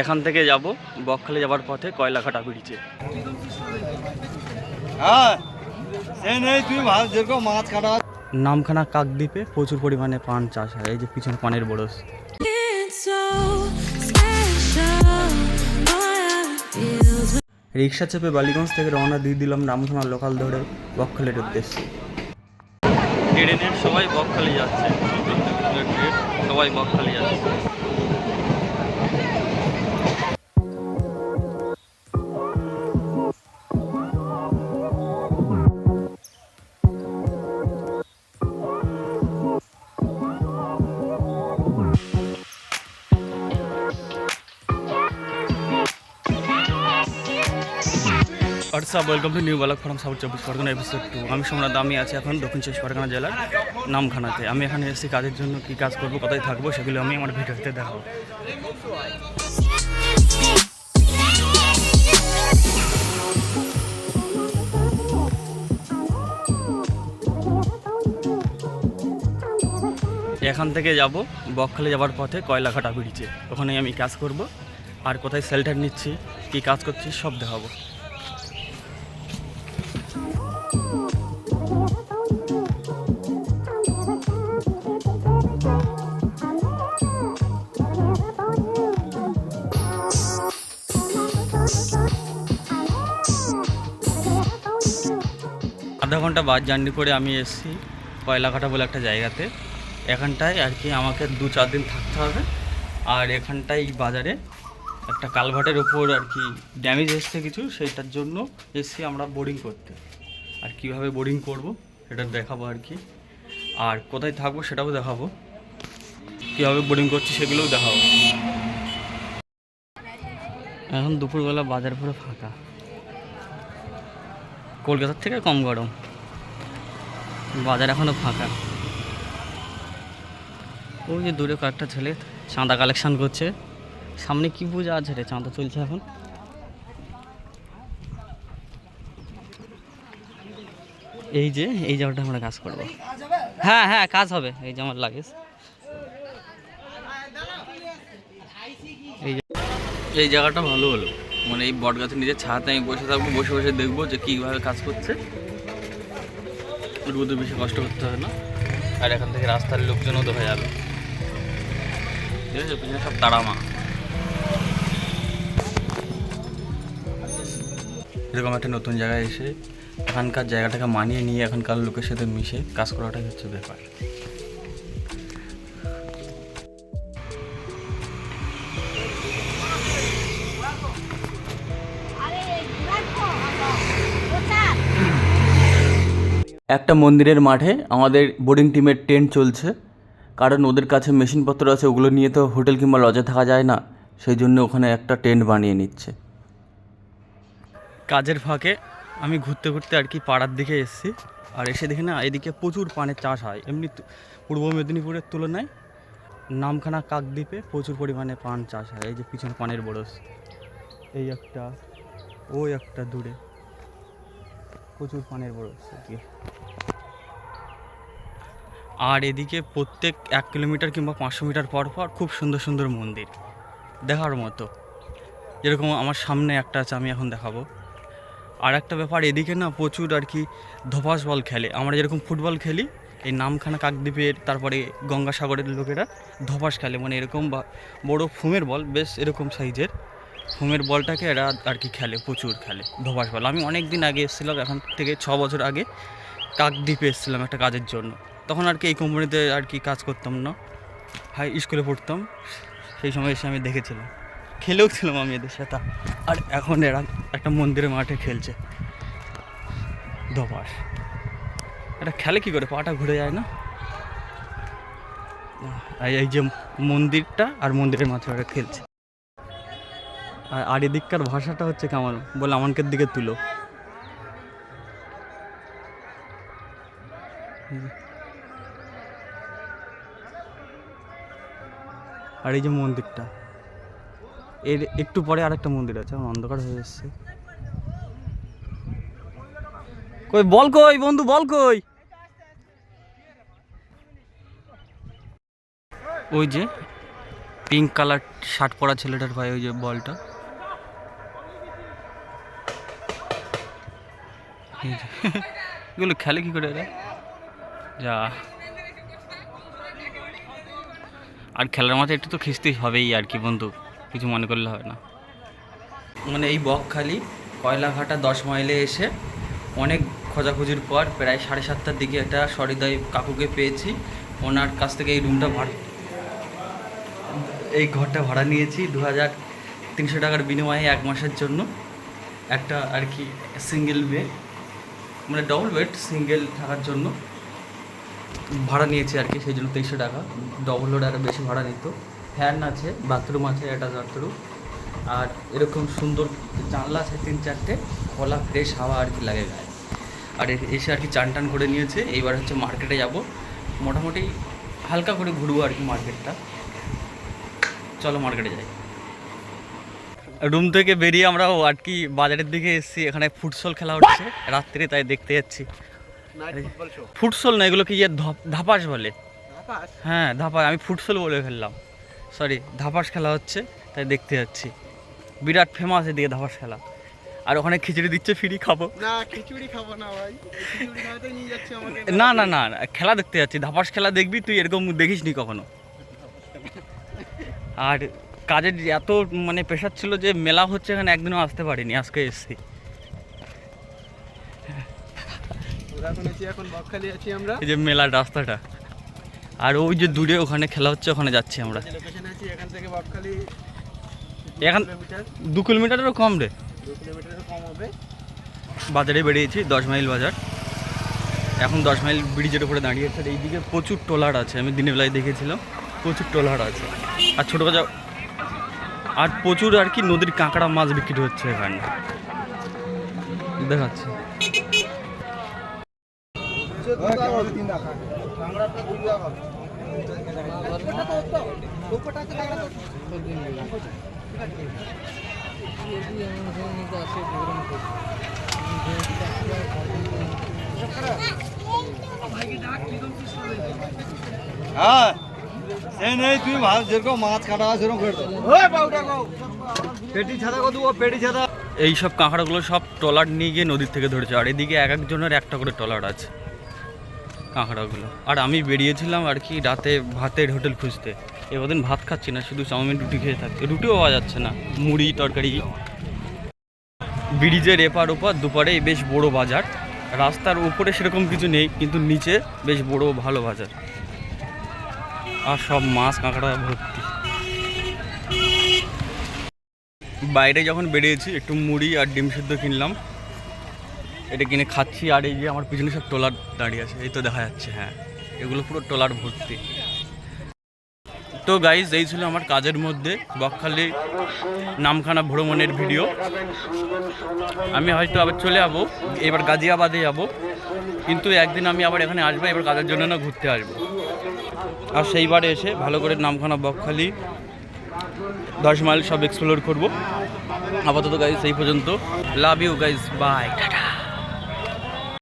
এখান থেকে যাব বকখালি যাওয়ার পথে কয়লাঘাটা ব্রিজে হ্যাঁ নামখানা কাকদ্বীপে প্রচুর পরিমাণে পান চাষ হয় এই যে পিছনে পানের feels রিক্সা চেপে বালিগঞ্জ থেকে রওনা দিয়ে দিলাম নামখানা লোকাল ধরে বকখালির উদ্দেশ্যে। ট্রেনের সবাই বকখালি যাচ্ছে। সবাই বকখালি যাচ্ছে। WhatsApp welcome to new vlog from South চব্বিশ পরগনা এপিসোড টু আমি সোমনাথ, আমি আছি এখন দক্ষিণ চব্বিশ পরগনা জেলার নামখানাতে। আমি এখানে এসেছি কাজের জন্য, কী কাজ করব, কোথায় থাকব, সেগুলো আমি আমার ভিডিওতে দেখাবো। এখান থেকে যাব বকখালি যাওয়ার পথে কয়লাঘাটা ব্রিজে। ওখানে আমি কাজ করব। আর কোথায় সেল্টার নিচ্ছি, কী কাজ করছি, সব দেখাবো। আধা ঘণ্টা বাস জার্নি করে আমি এসেছি কয়লাঘাটা বলে একটা জায়গাতে। এখানটায় আর কি আমাকে দু চার দিন থাকতে হবে। আর এখানটায় বাজারে একটা কালভার্টের ওপর আর কি ড্যামেজ এসছে কিছু সেইটার জন্য এসছি আমরা বোরিং করতে। আর কীভাবে বোরিং করব, সেটা দেখাবো আর কি। আর কোথায় থাকব, সেটাও দেখাবো। কীভাবে বোরিং করছি, সেগুলোও দেখাবো। এখন দুপুরবেলা বাজার পুরো ফাঁকা। কলকাতার থেকে কম গরম। বাজার এখনও ফাঁকা। ওই যে দূরে কয়েকটা ছেলে চাঁদা কালেকশান করছে। সামনে কি পূজা আছে রে? চাঁদা চলছে এখন। এই যে, এই জায়গাটা আমরা কাজ করব। হ্যাঁ হ্যাঁ কাজ হবে। এই যে আমার লাগেজ। এই জায়গাটা ভালো হলো। মানে এই বট গাছের নিজের ছাতে আমি বসে থাকব, বসে বসে দেখব যে কীভাবে কাজ করছে। রোদে বেশি কষ্ট করতে হবে না। আর এখান থেকে রাস্তার লোকজনও দেখা যাবে। ঠিক আছে, পিছনে সব তাড়ামা এরকম একটা নতুন জায়গায় এসে এখানকার জায়গাটাকে মানিয়ে নিয়ে এখানকার লোকের সাথে মিশে কাজ করাটাই হচ্ছে ব্যাপার। একটা মন্দিরের মাঠে আমাদের বোর্ডিং টিমের টেন্ট চলছে। কারণ ওদের কাছে মেশিনপত্র আছে, ওগুলো নিয়ে তো হোটেল কিংবা লজে থাকা যায় না। সেই জন্য ওখানে একটা টেন্ট বানিয়ে নিচ্ছে। কাজের ফাঁকে আমি ঘুরতে ঘুরতে আর কি পাড়ার দিকে এসেছি। আর এসে দেখি না, এদিকে প্রচুর পানের চাষ হয়। এমনি পূর্ব মেদিনীপুরের তুলনায় নামখানা কাকদ্বীপে প্রচুর পরিমাণে পান চাষ হয়। এই যে পিছনে পানের বড়স, এই একটা, ওই একটা দূরে প্রচুর পানের এদিকে আর এদিকে প্রত্যেক এক কিলোমিটার কিংবা পাঁচশো মিটার পর পর খুব সুন্দর সুন্দর মন্দির দেখার মতো। যেরকম আমার সামনে একটা আছে, আমি এখন দেখাবো। আর একটা ব্যাপার, এদিকে না প্রচুর আর কি ধপাস বল খেলে। আমরা যেরকম ফুটবল খেলি, এই নামখানা কাকদ্বীপের, তারপরে গঙ্গাসাগরের লোকেরা ধপাস খেলে। মানে এরকম বড় ফুমের বল, বেশ এরকম সাইজের। ফুমের বলটাকে এরা আর কি খেলে, প্রচুর খেলে, ধপাস বল। আমি অনেক দিন আগে এসেছিলাম, এখান থেকে ছ বছর আগে কাকদ্বীপে এসেছিলাম একটা কাজের জন্য। তখন আর কি এই কোম্পানিতে আর কি কাজ করতাম না। হাই স্কুলে পড়তাম, সেই সময় এসে আমি দেখেছিলাম। খেলেও ছিলাম আমি এদের সাথে। আর এখন এরা একটা মন্দিরের মাঠে খেলছে। ধপাস এটা খেলে কি করে? পাটা ঘুরে যায় না? এই যে মন্দিরটা আর মন্দিরের মাঠে ওরা খেলছে। আর- আর এদিককার ভাষাটা হচ্ছে কেমন বলে আমানকের দিকে তুলো। আর এই যে মন্দিরটা। এর একটু পরে আরেকটা মন্দির আছে, আমার অন্ধকার হয়ে এসছে কই, বল কই বন্ধু, বল কই? ওই যে পিঙ্ক কালার শার্ট পরা ছেলেটার ভাই, ওই যে বলটা। এগুলো খেলে কি করে এরা? যা। আর খেলার মাঝে একটু তো খিস্তিস হবেই আর কি বন্ধু। কিছু মনে করলে হবে না। মানে এই বকখালি, কয়লাঘাটা দশ মাইলে এসে অনেক খোঁজাখুঁজির পর প্রায় সাড়ে সাতটার দিকে একটা সরিদয় কাকুকে পেয়েছি। ওনার কাছ থেকে এই রুমটা ভাড়া, এই ঘরটা ভাড়া নিয়েছি দু হাজার তিনশো টাকার বিনিময়ে এক মাসের জন্য। একটা আর কি সিঙ্গেল বেড মানে ডবল বেড সিঙ্গেল থাকার জন্য। ভাড়া নিয়েছি আর কি, সেই জন্য তেইশশো টাকা। ডবল লোড আরও বেশি ভাড়া নিত। ফ্যান আছে বাথরুম আছে অ্যাটাচ বাথরুম আর এরকম সুন্দর জানলা আছে তিন চারটে খোলা ফ্রেশ হাওয়া আর কি লাগে গায়ে। আর এসে আর কি চান টান করে নিয়েছে এইবার হচ্ছে মার্কেটে যাব। মোটামুটি হালকা করে ঘুরবো আর কি মার্কেটটা। চলো মার্কেটে যাই। রুম থেকে বেরিয়ে আমরা আর কি বাজারের দিকে এসেছি এখানে ফুটসল খেলা হচ্ছে রাত্রে তাই দেখতে যাচ্ছি। ফুটসল না এগুলো কি ইয়ে ধপ- ধাপাস বলে? হ্যাঁ ধাপাস আমি ফুটসল বলে ফেললাম সরি ধাপাস খেলা হচ্ছে তাই দেখতে যাচ্ছি। বিরাট ফেমাস এদিকে ধাপাস খেলা। আর ওখানে খিচুড়ি দিচ্ছে ফ্রি খাব। না খিচুড়ি খাব না ভাই। না না না খেলা দেখতে যাচ্ছি। ধাপাস খেলা দেখবি তুই এরকম দেখিস নি কখনো। আর কাজের এত মানে প্রেশার ছিল যে মেলা হচ্ছে এখানে একদিনও আসতে পারিনি আজকে এসেছি। এই যে মেলার রাস্তাটা। আর ওই যে দূরে ওখানে খেলা হচ্ছে ওখানে যাচ্ছি আমরা। যে এখান থেকে বকখালি এখন দু কিলোমিটারেরও কম রে। দু কিলোমিটারের কম হবে। বাজারে বেরিয়েছি দশ মাইল বাজার। এখন দশ মাইল ব্রিজের উপরে দাঁড়িয়েছে আর এইদিকে প্রচুর ট্রলার আছে আমি দিনের বেলায় দেখেছিলাম প্রচুর ট্রলার আছে। আর ছোটো বাজার আর প্রচুর আর কি নদীর কাঁকড়া মাছ বিক্রি হচ্ছে এখানে। দেখাচ্ছে। হ্যাঁ সে নেই তুই যেরকম মাছ কাটা সেরকম পেটি ছাড়া কত পেটি এই সব কাঁকড়াগুলো সব ট্রলার নিয়ে গিয়ে নদীর থেকে ধরেছে আর এদিকে এক একজনের একটা করে ট্রলার আছে কাঁকড়াগুলো। আর আমি বেরিয়েছিলাম আর কি রাতে ভাতের হোটেল খুঁজতে। এবার ভাত খাচ্ছি না, শুধু চাউমিন, রুটি খেয়ে থাকছি। রুটিও পাওয়া যাচ্ছে না, মুড়ি, তরকারি। ব্রিজের এপার ওপার দুপারে বেশ বড় বাজার। রাস্তার উপরে সেরকম কিছু নেই, কিন্তু নিচে বেশ বড় ভালো বাজার। আর সব মাছ, কাঁকড়া ভর্তি। বাইরে যখন বেরিয়েছি, একটু মুড়ি আর ডিম সিদ্ধ কিনলাম। এটা কিনে খাচ্ছি, আর এই যে আমার পিছনে সব ট্রলার দাঁড়িয়ে আছে, এই তো দেখা যাচ্ছে হ্যাঁ। এগুলো পুরো ট্রলার ভর্তি। তো গাইজ এই ছিল আমার কাজের মধ্যে বকখালি নামখানা ভ্রমণের ভিডিও আমি হয়তো আবার চলে যাব, এবার গাজিয়াবাদে যাব। কিন্তু একদিন আমি আবার এখানে আসব, এবার কাজের জন্য না ঘুরতে আসব। আর সেইবারে এসে ভালো করে নামখানা বকখালি দশ মাইল সব এক্সপ্লোর করব। আপাতত গাইজ সেই পর্যন্ত। Love you guys bye tata